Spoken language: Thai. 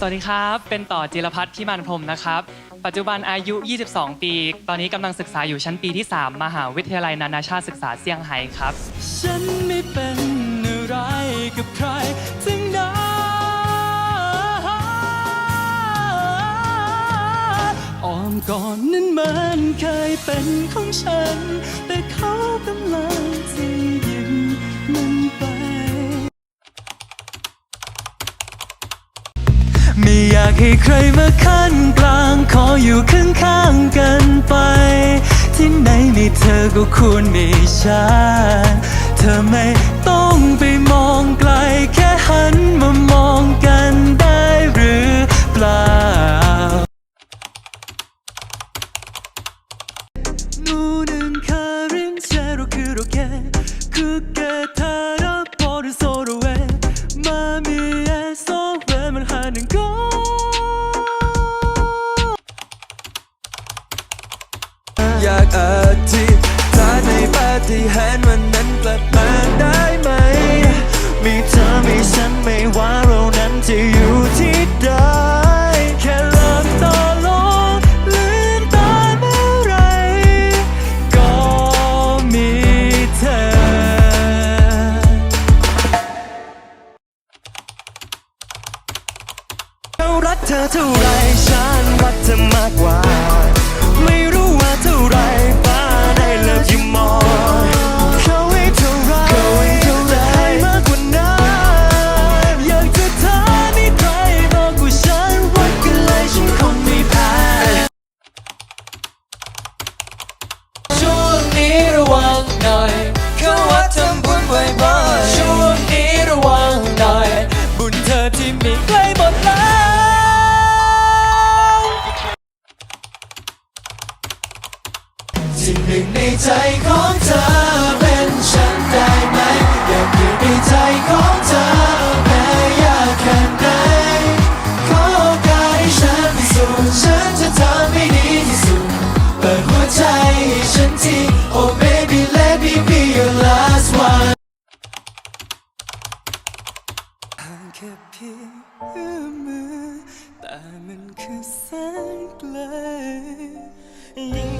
สวัสดีครับ เป็นต่อจิรพัฒน์พิมานพรมนะครับ ปัจจุบันอายุ 22 ปี ตอนนี้กำลังศึกษาอยู่ชั้นปีที่ 3 มหาวิทยาลัยนานาชาติศึกษาเซี่ยงไฮ้ครับ ฉันไม่เป็นอะไรกับใครทั้งนั้นอ้อมก่อนนั้นมันเคยเป็นของฉัน แต่เขากำลังจะ อยากให้ใครมาขั้นกลางขออยู่ข้างข้างๆกันไป ที่ไหนมีเธอก็ควรมีฉัน เธอไม่ต้องไปมองไกล แค่หันมามองกันได้หรือเปล่า 노는 그림체로 그렇게 굳게 รักเธอเท่าไรฉันรักเธอมากกว่า ไม่รู้ ในใจของเธอเป็นฉันได้ไหม อยากอยู่ในใจของเธอแม้ยากแค่ไหนขอโอกาสให้ฉันพิสูจน์ฉันจะทำให้ดีที่สุดเปิดหัวใจให้ฉันที Oh baby let me be your last one แค่เพียงเอื้อมมือแต่มันคือแสนไกลยิ่ง